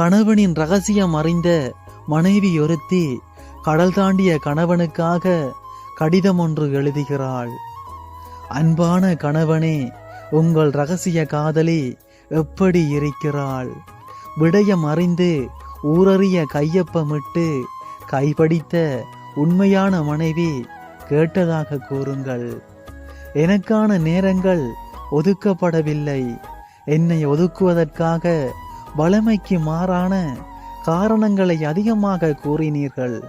கணவனின் ரகசியம் அறிந்த மனைவி ஒருத்தி கடல் தாண்டிய கணவனுக்காக கடிதம் ஒன்று எழுதுகிறாள். அன்பான கணவனே உங்கள் ரகசிய காதலி எப்படி இருக்கிறாள்? விடயம் அறிந்து ஊரறிய கையொப்பமிட்டு கைபடித்த உண்மையான மனைவி கேட்டதாக கூறுங்கள். எனக்கான நேரங்கள் ஒதுக்கப்படவில்லை. என்னை ஒதுக்குவதற்காக வளமைக்கு மாறான காரணங்களை அதிகமாக கூறினீர்கள்.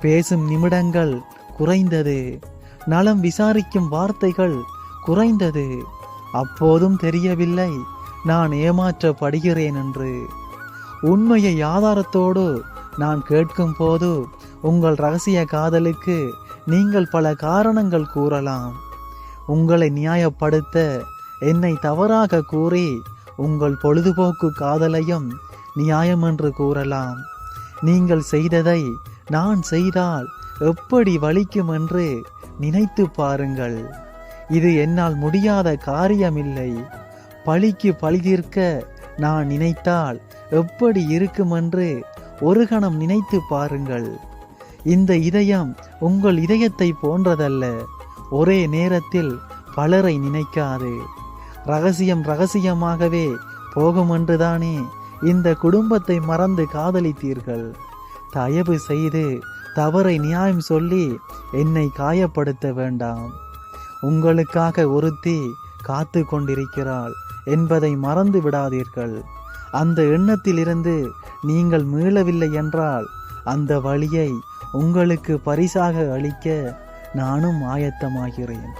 பேசும் நிமிடங்கள் குறைந்தது. நலம் விசாரிக்கும் வார்த்தைகள் குறைந்தது. அப்போதும் தெரியவில்லை நான் ஏமாற்றப்படுகிறேன் என்று. உண்மையை ஆதாரத்தோடு நான் கேட்கும் போது உங்கள் ரகசிய காதலுக்கு நீங்கள் பல காரணங்கள் கூறலாம். உங்களை நியாயப்படுத்த என்னை தவறாக கூறி உங்கள் பொழுதுபோக்கு காதலையும் நியாயம் என்று கூறலாம். நீங்கள் செய்ததை நான் செய்தால் எப்படி வலிக்கும் என்று நினைத்து பாருங்கள். இது என்னால் முடியாத காரியமில்லை. பழிக்கு பழி தீர்க்க நான் நினைத்தால் எப்படி இருக்கும் என்று ஒரு கணம் நினைத்து பாருங்கள். இந்த இதயம் உங்கள் இதயத்தை போன்றதல்ல. ஒரே நேரத்தில் பலரை நினைக்காது. ரகசியம் ரகசியமாகவே போகும் என்றுதானே. இந்த குடும்பத்தை மறந்து காதலித்தீர்கள். தயவு செய்து தவறை நியாயம் சொல்லி என்னை காயப்படுத்த வேண்டாம். உங்களுக்காக ஒருத்தி காத்து கொண்டிருக்கிறாள் என்பதை மறந்து விடாதீர்கள். அந்த எண்ணத்திலிருந்து நீங்கள் மீளவில்லை என்றால் அந்த வழியை உங்களுக்கு பரிசாக அளிக்க நானும் ஆயத்தமாகிறேன்.